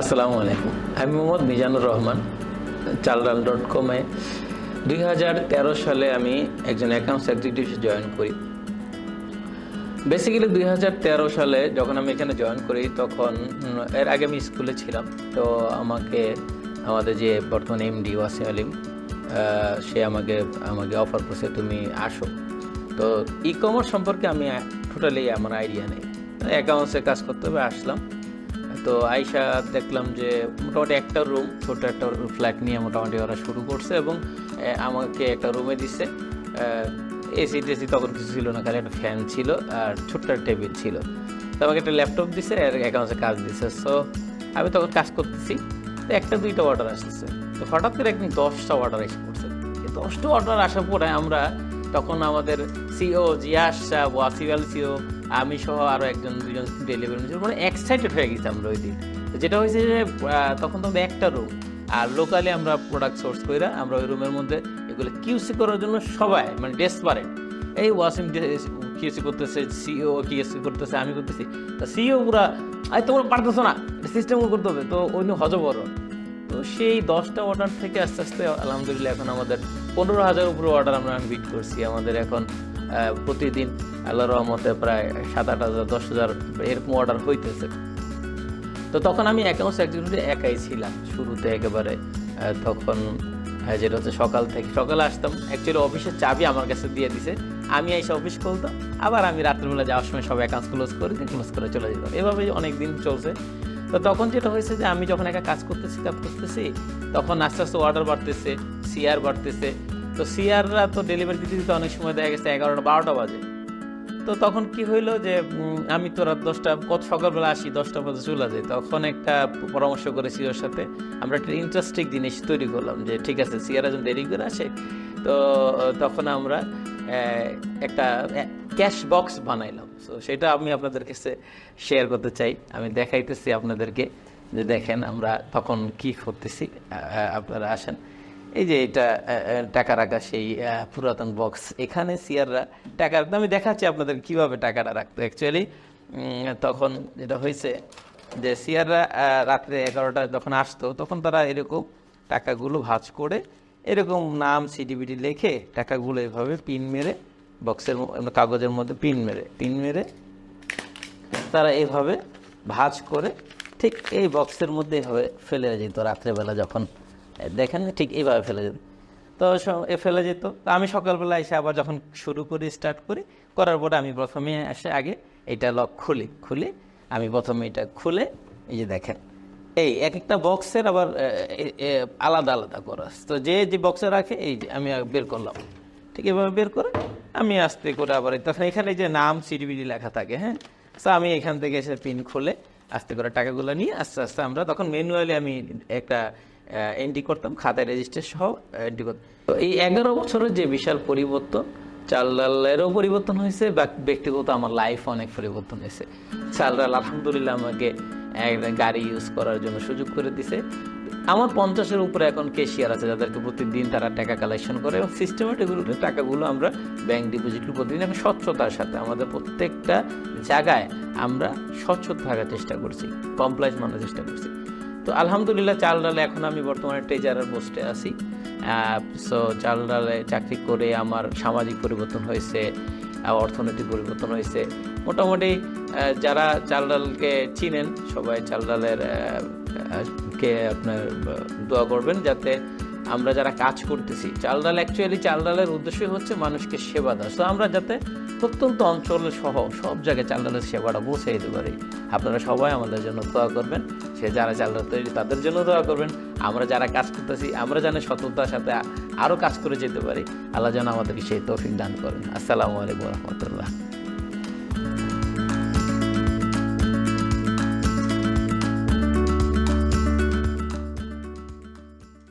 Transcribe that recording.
আসসালামু আলাইকুম। আমি মোহাম্মদ মিজানুর রহমান চালডাল ডট কমে দুই হাজার তেরো সালে আমি একজন অ্যাকাউন্টস এক্সিকিউটিভ জয়েন করি। বেসিক্যালি দুই হাজার তেরো সালে যখন আমি এখানে জয়েন করি, তখন এর আগে আমি স্কুলে ছিলাম। তো আমাকে, আমাদের যে বর্তমানে এমডি ওয়াসিম আলিম সে আমাকে আমাকে অফার করছে, তুমি আসো। তো ই কমার্স সম্পর্কে আমি টোটালি আমার আইডিয়া নেই। অ্যাকাউন্টসে কাজ করতে হবে, আসলাম। তো আইসা দেখলাম যে মোটামুটি একটা রুম ছোট একটা ফ্ল্যাট নিয়ে মোটামুটি ওরা শুরু করছে এবং আমাকে একটা রুমে দিচ্ছে এসি টেসি তখন কিছু ছিল না, খালি একটা ফ্যান ছিল আর ছোট্ট টেবিল ছিল। তো আমাকে একটা ল্যাপটপ দিছে আর অ্যাকাউন্টসে কাজ দিছে। সো আমি তখন কাজ করতেছি, তো একটা দুইটা অর্ডার আসতেছে। তো হঠাৎ করে একদিন দশটা অর্ডার এসে পড়ছে। এই দশটা অর্ডার আসার পরে আমরা তখন আমাদের সিও জিয়াস শাহ ওয়াসিফ আল সিও আমি সহ আরও একজন দুজন ডেলিভারি মানে এক্সাইটেড হয়ে গেছি আমরা ওই দিন। যেটা হয়েছে যে তখন তো একটা রুম আর লোকালি আমরা প্রোডাক্ট সোর্স করে আমরা ওই রুমের মধ্যে এগুলো কিউসি করার জন্য সবাই মানে ডেসপারেট এই ওয়াসিম কিউসি করতেছে সিও কিউসি করতেছে, আমি করতেছি। তা সিও পুরা আই তোমরা পারতেছো না সিস্টেম করতে হবে, তো অন্য হজবর তো সেই দশটা অর্ডার থেকে আস্তে আস্তে, আলহামদুলিল্লাহ, এখন আমাদের পনেরো হাজার উপরে অর্ডার আমরা বিট করছি। আমাদের এখন প্রতিদিন আল্লাহ রহমতে প্রায় সাত আট হাজার, দশ হাজার এরকম অর্ডার হইতেছে। তো তখন আমি অ্যাকাউন্টস এক্সিকিউটিভ একাই ছিলাম শুরুতে একেবারে। তখন যেটা হচ্ছে সকাল থেকে, সকালে আসতাম অ্যাকচুয়ালি অফিসের চাবি আমার কাছে দিয়ে দিছে। আমি এসে অফিস খুলতাম, আবার আমি রাত্রেবেলা যাওয়ার সময় সব অ্যাকাউন্টস ক্লোজ করে দিয়ে ক্লোজ করে চলে যেতাম। এভাবেই অনেক দিন চলছে। তো তখন যেটা হয়েছে যে আমি যখন একা কাজ করতেছি কাজ করতেছি, তখন আস্তে আস্তে অর্ডার বাড়তেছে সিআর বাড়তেছে তো সিআররা তো ডেলিভারি দিতে দিতে অনেক সময় দেখা গেছে এগারোটা, বারোটা বাজে। তো তখন কি হইল যে আমি তো রাত দশটা, কত সকালবেলা আসি, দশটা বাজে চলে যাই তখন একটা পরামর্শ করে সিওর সাথে আমরা একটা ইন্টারেস্টিং জিনিস তৈরি করলাম যে, ঠিক আছে সিয়ার একজন দেরি করে আসে। তো, তখন আমরা একটা ক্যাশ বক্স বানাইলাম। তো সেটা আমি আপনাদের কাছে শেয়ার করতে চাই। আমি দেখাইতেছি আপনাদেরকে যে, দেখেন আমরা তখন কি করতেছি। আপনারা আসেন। এই যে এটা টাকা রাখা সেই পুরাতন বক্স এখানে সিয়াররা টাকা রাখতো আমি দেখাচ্ছি আপনাদের কীভাবে টাকাটা রাখতো। অ্যাকচুয়ালি তখন যেটা হয়েছে যে সিয়াররা রাত্রে এগারোটা যখন আসতো, তখন তারা এরকম টাকাগুলো ভাঁজ করে এরকম নাম সিডিবিটি লেখে টাকাগুলো এভাবে পিন মেরে বক্সের কাগজের মধ্যে পিন মেরে পিন মেরে তারা এভাবে ভাঁজ করে ঠিক এই বক্সের মধ্যে এভাবে ফেলে যেত রাত্রেবেলা যখন। দেখেন ঠিক এইভাবে ফেলে যেত তো এ ফেলে যেত। তো আমি সকালবেলা এসে আবার যখন শুরু করি স্টার্ট করি, করার পরে আমি প্রথমে এসে আগে এটা লক খুলি খুলি আমি প্রথমে এটা খুলে এই যে দেখেন। এই এক একটা বক্সের আবার আলাদা আলাদা করা তো যে যে বক্সে রাখে, এই যে আমি বের করলাম। ঠিক এভাবে বের করে আমি আস্তে করে আবার তখন এখানে যে নাম সিডিবিডি লেখা থাকে হ্যাঁ? তো আমি এখান থেকে এসে পিন খুলে আস্তে করে টাকাগুলো নিয়ে আস্তে আস্তে আমরা তখন ম্যানুয়ালি আমি একটা এন্ট্রি করতাম, খাতায় রেজিস্টার সহ এন্ট্রি করতাম। তো এই এগারো বছরের যে বিশাল পরিবর্তন চাল ডালেরও পরিবর্তন হয়েছে ব্যক্তিগত আমার লাইফ অনেক পরিবর্তন হয়েছে। চাল ডাল আলহামদুলিল্লাহ আমাকে গাড়ি ইউজ করার জন্য সুযোগ করে দিছে। আমার পঞ্চাশের উপরে এখন কেশিয়ার আছে যাদেরকে প্রতিদিন তারা টাকা কালেকশন করে এবং সিস্টেমেটিক টাকাগুলো আমরা ব্যাংক ডিপোজিট প্রতিদিন এবং স্বচ্ছতার সাথে আমাদের প্রত্যেকটা জায়গায় আমরা স্বচ্ছ থাকার চেষ্টা করছি কমপ্লাইন্স মানার চেষ্টা করছি। তো আলহামদুলিল্লাহ চাল ডালে এখন আমি বর্তমানে ট্রেজারের পোস্টে আছি। সো চাল ডালে চাকরি করে আমার সামাজিক পরিবর্তন হয়েছে অর্থনৈতিক পরিবর্তন হয়েছে। মোটামুটি যারা চাল ডালকে চিনেন, সবাই চাল ডালের কে আপনার দোয়া করবেন যাতে আমরা যারা কাজ করতেছি চাল ডাল অ্যাকচুয়ালি চাল ডালের উদ্দেশ্য হচ্ছে মানুষকে সেবা দেওয়া। তো আমরা যাতে প্রত্যন্ত অঞ্চল সহ সব জায়গায় চাল ডালের সেবাটা পৌঁছে দিতে পারি। আপনারা সবাই আমাদের জন্য দোয়া করবেন। সে যারা চাল ডাল তৈরি, তাদের জন্য দোয়া করবেন। আমরা যারা কাজ করতেছি, আমরা যেন সততার সাথে আরও কাজ করে যেতে পারি। আল্লাহ যেন আমাদেরকে সেই তৌফিক দান করেন। আসসালামু আলাইকুম রহমতুল্লাহ।